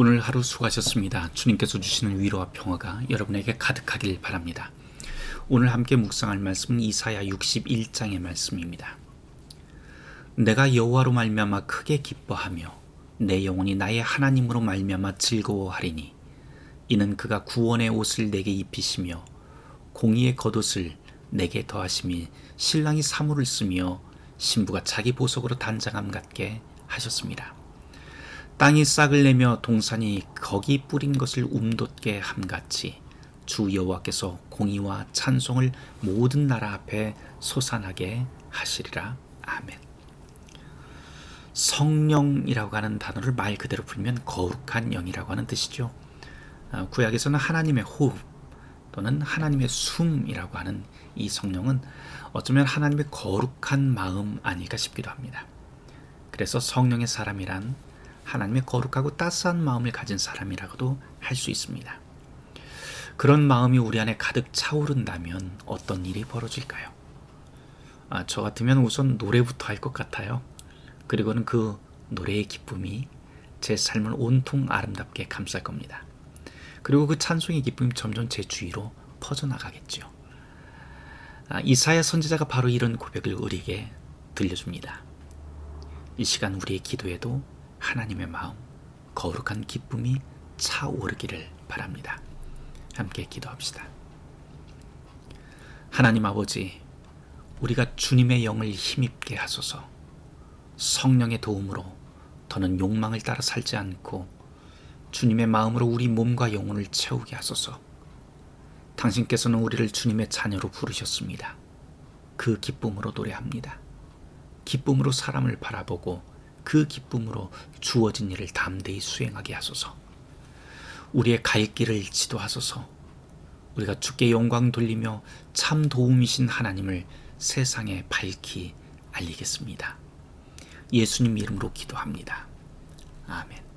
오늘 하루 수고하셨습니다. 주님께서 주시는 위로와 평화가 여러분에게 가득하길 바랍니다. 오늘 함께 묵상할 말씀은 이사야 61장의 말씀입니다. 내가 여호와로 말미암아 크게 기뻐하며 내 영혼이 나의 하나님으로 말미암아 즐거워하리니 이는 그가 구원의 옷을 내게 입히시며 공의의 겉옷을 내게 더하심이 신랑이 사물을 쓰며 신부가 자기 보석으로 단장함 같게 하셨습니다. 땅이 싹을 내며 동산이 거기 뿌린 것을 움돋게 함같이 주 여호와께서 공의와 찬송을 모든 나라 앞에 솟아나게 하시리라. 아멘. 성령이라고 하는 단어를 말 그대로 풀면 거룩한 영이라고 하는 뜻이죠. 아, 구약에서는 하나님의 호흡 또는 하나님의 숨이라고 하는 이 성령은 어쩌면 하나님의 거룩한 마음 아닐까 싶기도 합니다. 그래서 성령의 사람이란 하나님의 거룩하고 따스한 마음을 가진 사람이라고도 할 수 있습니다. 그런 마음이 우리 안에 가득 차오른다면 어떤 일이 벌어질까요? 아, 저 같으면 우선 노래부터 할 것 같아요. 그리고는 그 노래의 기쁨이 제 삶을 온통 아름답게 감쌀 겁니다. 그리고 그 찬송의 기쁨이 점점 제 주위로 퍼져나가겠죠. 아, 이사야 선지자가 바로 이런 고백을 우리에게 들려줍니다. 이 시간 우리의 기도에도 하나님의 마음, 거룩한 기쁨이 차오르기를 바랍니다. 함께 기도합시다. 하나님 아버지, 우리가 주님의 영을 힘입게 하소서. 성령의 도움으로 더는 욕망을 따라 살지 않고 주님의 마음으로 우리 몸과 영혼을 채우게 하소서. 당신께서는 우리를 주님의 자녀로 부르셨습니다. 그 기쁨으로 노래합니다. 기쁨으로 사람을 바라보고 그 기쁨으로 주어진 일을 담대히 수행하게 하소서. 우리의 갈 길을 지도하소서. 우리가 주께 영광 돌리며 참 도움이신 하나님을 세상에 밝히 알리겠습니다. 예수님 이름으로 기도합니다. 아멘.